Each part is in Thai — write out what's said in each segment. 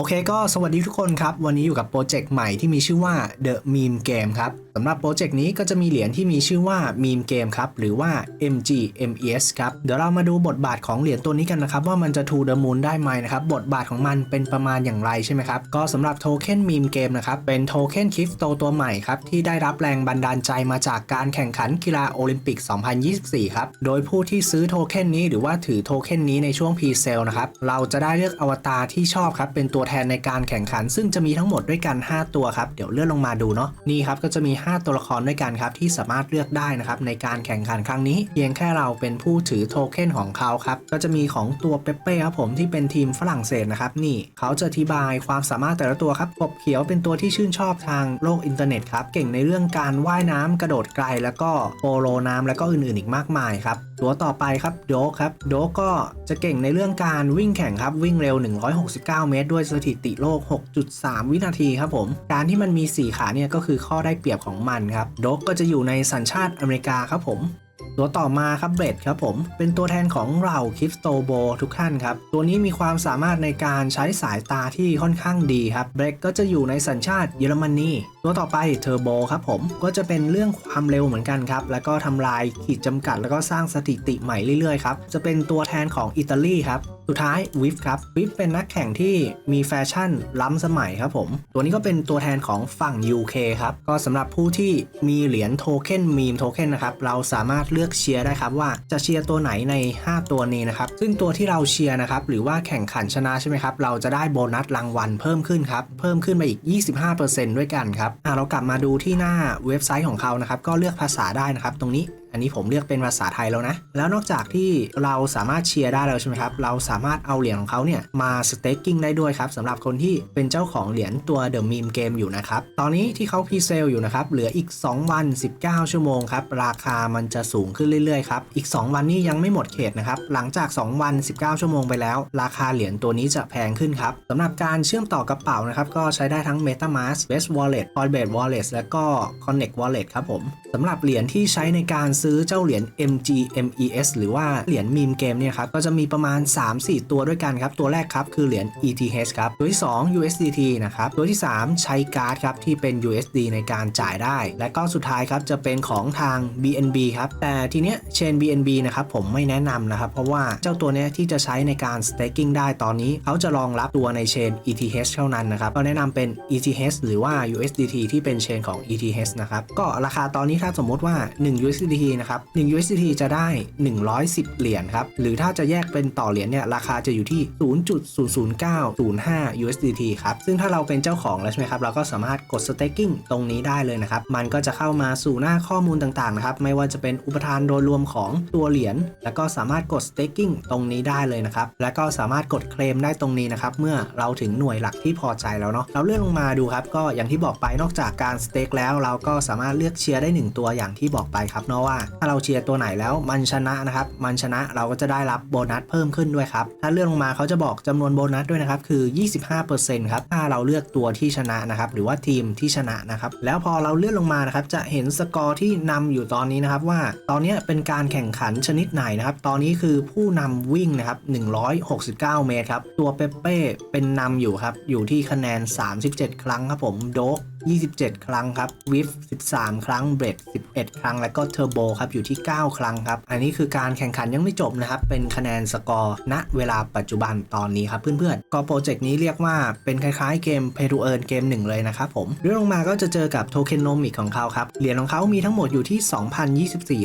โอเคก็สวัสดีทุกคนครับ วันนี้อยู่กับโปรเจกต์ใหม่ที่มีชื่อว่า The Meme Game ครับสำหรับโปรเจกต์นี้ก็จะมีเหรียญที่มีชื่อว่า Meme Game ครับ หรือว่า MGMES ครับเดี๋ยวเรามาดูบทบาทของเหรียญตัวนี้กันนะครับ ว่ามันจะ to the moon ได้ไหมนะครับ บทบาทของมันเป็นประมาณอย่างไรใช่ไหมครับ ก็สำหรับโทเค็น Meme Game นะครับ เป็นโทเค็นคริปโตตัวใหม่ครับ ที่ได้รับแรงบันดาลใจมาจากการแข่งขันกีฬาโอลิมปิก 2024 ครับ โดยผู้ที่ซื้อโทเค็นนี้หรือว่าถือโทเค็นนี้ในช่วง Pre-sale นะครับเราจะได้เลือกอวตารที่ชอบครับเป็นตัวแทนในการแข่งขัน ซึ่งจะมีทั้งหมดด้วยกัน 5 ตัวครับ เดี๋ยวเลื่อนลงมาดูเนาะนี่ครับก็จะมี 5 ตัวละครด้วยกันครับที่สามารถเลือกได้นะครับในการแข่งขันครั้งนี้ เพียงแค่เราเป็นผู้ถือโทเค็นของเขาครับก็จะมีของตัวเปเป้ครับผมที่เป็นทีมฝรั่งเศสนะครับนี่เขาจะอธิบายความสามารถแต่ละตัวครับกบเขียวเป็นตัวที่ชื่นชอบทางโลกอินเทอร์เน็ตครับเก่งในเรื่องการว่ายน้ำกระโดดไกล แล้วก็โปโลน้ำแล้วก็อื่นๆอีกมากมายครับ ตัวต่อไปครับโดกครับโดกก็จะเก่งในเรื่องการวิ่งแข่งครับ วิ่งเร็ว 169 เมตร ด้วยสถิติโลก 6.3 วินาทีครับผม การที่มันมี 4 ขาเนี่ยก็คือข้อได้เปรียบของมันครับโดกก็จะอยู่ในสัญชาติอเมริกาครับผมตัวต่อมาครับเบรดครับผม เป็นตัวแทนของเราคริปโตโบทุกท่านครับ ตัวนี้มีความสามารถในการใช้สายตาที่ค่อนข้างดีครับเบรดก็จะอยู่ในสัญชาติเยอรมนีตัวต่อไปเทอร์โบครับผมก็จะเป็นเรื่องความเร็วเหมือนกันครับ แล้วก็ทำลายขีดจำกัด แล้วก็สร้างสถิติใหม่เรื่อยๆครับ จะเป็นตัวแทนของอิตาลีครับ สุดท้ายวิฟครับวิฟเป็นนักแข่งที่มีแฟชั่นล้ำสมัยครับผม ตัวนี้ก็เป็นตัวแทนของฝั่ง UK ครับ ก็สำหรับผู้ที่มีเหรียญโทเค็นมีมโทเค็นนะครับ เราสามารถเลือกเชียร์ได้ครับว่าจะเชียร์ตัวไหนใน 5 ตัวนี้นะครับ ซึ่งตัวที่เราเชียร์นะครับหรือว่าแข่งขันชนะใช่ไหมครับเราจะได้โบนัสรางวัลเพิ่มขึ้นครับเพิ่มขึ้นมาอีก 25%ด้วยกันครับอะเรากลับมาดูที่หน้าเว็บไซต์ของเขานะครับ ก็เลือกภาษาได้นะครับ ตรงนี้ อันนี้ผมเลือกเป็นภาษาไทยแล้วนะ แล้วนอกจากที่เราสามารถเชียร์ได้แล้วใช่ไหมครับ เราสามารถเอาเหรียญของเขาเนี่ยมาสเต็กกิ้งได้ด้วยครับสำหรับคนที่เป็นเจ้าของเหรียญตัว The Meme Game อยู่นะครับ ตอนนี้ที่เขาพรีเซลอยู่นะครับ เหลืออีก 2 วัน 19 ชั่วโมงครับ ราคามันจะสูงขึ้นเรื่อยๆครับ อีก 2 วันนี้ยังไม่หมดเขตนะครับ หลังจาก 2 วัน 19 ชั่วโมงไปแล้ว ราคาเหรียญตัวนี้จะแพงขึ้นครับสำหรับการเชื่อมต่อกระเป๋านะครับก็ใช้ได้ทั้ง MetaMask Best Wallet Coinbase Wallet และก็ Connect Wallet ครับผมสำหรับเหรียญที่ใช้ในการซื้อเจ้าเหรียญ MGMES หรือว่าเหรียญมีมเกมเนี่ยครับก็จะมีประมาณ 3-4 ตัวด้วยกันครับ ตัวแรกครับคือเหรียญ ETH ครับ ตัวที่ 2 USDT นะครับ ตัวที่ 3 ใช้การ์ดครับที่เป็น USD ในการจ่ายได้ และก็สุดท้ายครับจะเป็นของทาง BNB ครับ แต่ทีเนี้ยเชน BNB นะครับผมไม่แนะนำนะครับเพราะว่าเจ้าตัวเนี้ยที่จะใช้ในการ staking ได้ตอนนี้ เขาจะรองรับตัวในเชน ETH เท่านั้นนะครับก็แนะนำเป็น ETH หรือว่า USDT ที่เป็นเชนของ ETH นะครับก็ราคาตอนนี้ถ้าสมมติว่า 1 USDT นะครับ 1 USDT จะได้ 110 เหรียญครับ หรือถ้าจะแยกเป็นต่อเหรียญเนี่ย ราคาจะอยู่ที่ 0.00905 USDT ครับ ซึ่งถ้าเราเป็นเจ้าของแล้วใช่ไหมครับ เราก็สามารถกด staking ตรงนี้ได้เลยนะครับ มันก็จะเข้ามาสู่หน้าข้อมูลต่างๆนะครับ ไม่ว่าจะเป็นอุปทานโดยรวมของตัวเหรียญ แล้วก็สามารถกด staking ตรงนี้ได้เลยนะครับ แล้วก็สามารถกดเคลมได้ตรงนี้นะครับ เมื่อเราถึงหน่วยหลักที่พอใจแล้วเนาะ เราเลื่อนลงมาดูครับ ก็อย่างที่บอกไป นอกจากการ stake แล้ว เราก็สามารถเลือกเชียร์ได้ 1 ตัวอย่างที่บอกไปครับเนาะว่าถ้าเราเชียร์ตัวไหนแล้วมันชนะนะครับ มันชนะเราก็จะได้รับโบนัสเพิ่มขึ้นด้วยครับ ถ้าเลื่อนลงมาเขาจะบอกจำนวนโบนัสด้วยนะครับคือ 25%ครับ ถ้าเราเลือกตัวที่ชนะนะครับ หรือว่าทีมที่ชนะนะครับ แล้วพอเราเลื่อนลงมานะครับ จะเห็นสกอร์ที่นำอยู่ตอนนี้นะครับว่า ตอนนี้เป็นการแข่งขันชนิดไหนนะครับ ตอนนี้คือผู้นำวิ่งนะครับ169 เมตรครับ ตัวเปเป้เป็นนำอยู่ครับ อยู่ที่คะแนน 37 ครั้งครับผม โดก 27 ครั้งครับวิฟ13 ครั้งเบรด11 ครั้ง และก็เทอร์โบครับอยู่ที่ 9 ครั้งครับ อันนี้คือการแข่งขันยังไม่จบนะครับ เป็นคะแนนสกอร์ณเวลาปัจจุบันตอนนี้ครับเพื่อนๆ ก็โปรเจกต์นี้เรียกว่าเป็นคล้ายๆเกม Pay to Earn เกมหนึ่งเลยนะครับผมเรื่องลงมาก็จะเจอกับโทเคนโนมิกของเขาครับเหรียญของเขามีทั้งหมดอยู่ที่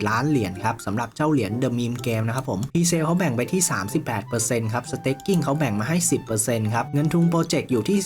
2,024 ล้านเหรียญครับสำหรับเจ้าเหรียญ The Meme Game นะครับผมพีเซลเขาแบ่งไปที่ 38%ครับสเต็กกิ้งเขาแบ่งมาให้ 10%ครับเงินทุนโปรเจกต์อยู่ที่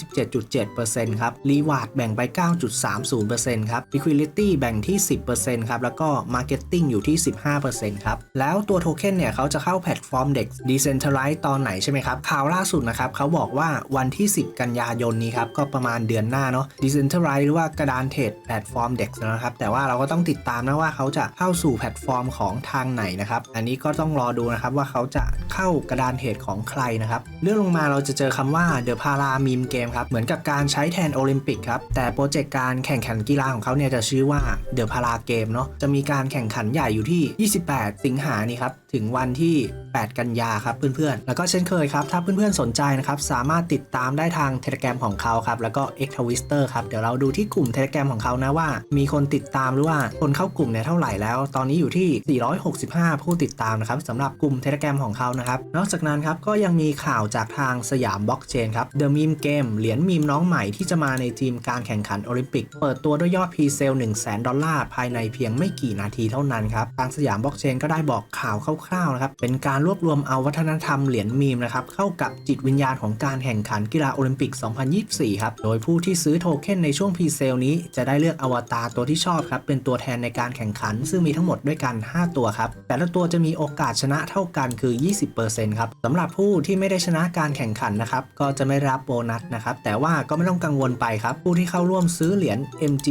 17.7%ครับรีวาร์ดแบ่งไป9.30%ครับ Liquidity แบ่งที่ 10%ครับ แล้วก็ Marketing อยู่ที่ 15%ครับ แล้วตัวโทเค็นเนี่ยเขาจะเข้าแพลตฟอร์ม DEX Decentralized ตอนไหนใช่ไหมครับ ข่าวล่าสุดนะครับเขาบอกว่าวันที่ 10 กันยายนนี้ครับ ก็ประมาณเดือนหน้าเนาะ Decentralized หรือว่ากระดานเทรดแพลตฟอร์ม DEX นะครับ แต่ว่าเราก็ต้องติดตามนะว่าเขาจะเข้าสู่แพลตฟอร์มของทางไหนนะครับ อันนี้ก็ต้องรอดูนะครับว่าเขาจะเข้ากระดานเทรดของใครนะครับ เลื่อนลงมาเราจะเจอคำว่า The Para Meme Game ครับ เหมือนกับการใช้แทนโอลิมปิกครับ แต่โปรจกต์การแข่งขันกีฬาของเขาเนี่ยจะชื่อว่าเดอะพาราเกมเนาะจะมีการแข่งขันใหญ่อยู่ที่ 28 สิงหานี่ครับ ถึงวันที่ 8 กันยาครับเพื่อนๆ แล้วก็เช่นเคยครับ ถ้าเพื่อนๆ สนใจนะครับ สามารถติดตามได้ทางเทเลแกรมของเขาครับ แล้วก็ X Twister ครับ เดี๋ยวเราดูที่กลุ่มเทเลแกรมของเขานะว่า มีคนติดตามหรือว่าคนเข้ากลุ่มเนี่ยเท่าไหร่แล้ว ตอนนี้อยู่ที่ 465 ผู้ติดตามนะครับสำหรับกลุ่มเทเลแกรมของเขานะครับ นอกจากนั้นครับก็ยังมีข่าวจากทางสยามบล็อกเชนครับ The Meme Game เหรียญมีมน้องใหม่ที่จะมาในทีมการแข่งขันโอลิมปิก เปิดตัวด้วยยอดพรีเซล 1 0 0 0 0แดอลลาร์ ภายในเพียงไม่กี่นาทีเท่านั้นครับ ทางสยามบล็อกเชนก็ได้บอกข่าวคร่าวๆนะครับ เป็นการรวบรวมเอาวัฒนธรรมเหรียญมีมนะครับ เข้ากับจิตวิญญาณของการแข่งขันกีฬาโอลิมปิก 2024 ครับ โดยผู้ที่ซื้อโทเค็นในช่วงพรีเซลนี้จะได้เลือกอวตารตัวที่ชอบครับ เป็นตัวแทนในการแข่งขัน ซึ่งมีทั้งหมดด้วยกัน 5 ตัวครับ แต่ละตัวจะมีโอกาสชนะเท่ากันคือ 20%ครับสำหรับผู้ที่ไม่ได้ชนะการแข่งขันนะครับก็จะไม่รับโบนัสนะครับแต่ว่าก็ไม่ต้องกังวลไปครับผู้ที่เข้าร่วมซื้อเหรียญ MG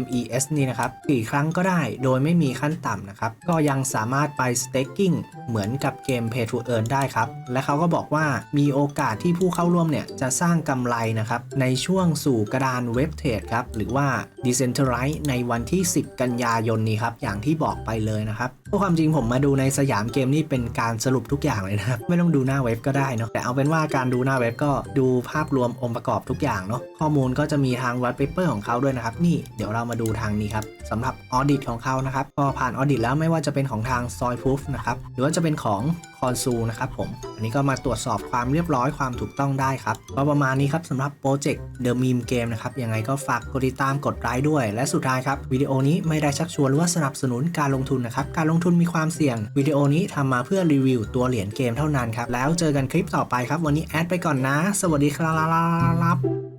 MES นี่นะครับกี่ครั้งก็ได้โดยไม่มีขั้นต่ำนะครับ ก็ยังสามารถไป staking เหมือนกับเกม Pay to Earn ได้ครับ และเขาก็บอกว่ามีโอกาสที่ผู้เข้าร่วมเนี่ยจะสร้างกำไรนะครับในช่วงสู่กระดานเว็บเทรดครับหรือว่า Decentralize ในวันที่ 10 กันยายนนี้ครับอย่างที่บอกไปเลยนะครับเพราะความจริงผมมาดูในสยามเกมนี่เป็นการสรุปทุกอย่างเลยนะครับ ไม่ต้องดูหน้าเว็บก็ได้เนาะแต่เอาเป็นว่าการดูหน้าเว็บก็ดูภาพรวมองค์ประกอบทุกอย่างเนาะข้อมูลก็จะมีทางวัดเปเปอร์ของเขาด้วยนะครับ นี่เดี๋ยวเรามาดูทางนี้ครับสำหรับออดิตของเขานะครับก็ผ่านออดิตแล้วไม่ว่าจะเป็นของทางซอยพูฟนะครับหรือว่าจะเป็นของคอนซูนะครับผม อันนี้ก็มาตรวจสอบความเรียบร้อยความถูกต้องได้ครับก็ประมาณนี้ครับสำหรับโปรเจกต์ The Meme Game นะครับ ยังไงก็ฝากกดติดตามกดไลค์ด้วย และสุดท้ายครับ วิดีโอนี้ไม่ได้ชักชวนหรือว่าสนับสนุนการลงทุนนะครับ การลงทุนมีความเสี่ยง วิดีโอนี้ทำมาเพื่อรีวิวตัวเหรียญเกมเท่านั้นครับ แล้วเจอกันคลิปต่อไปครับ วันนี้แอดไปก่อนนะ สวัสดีครับ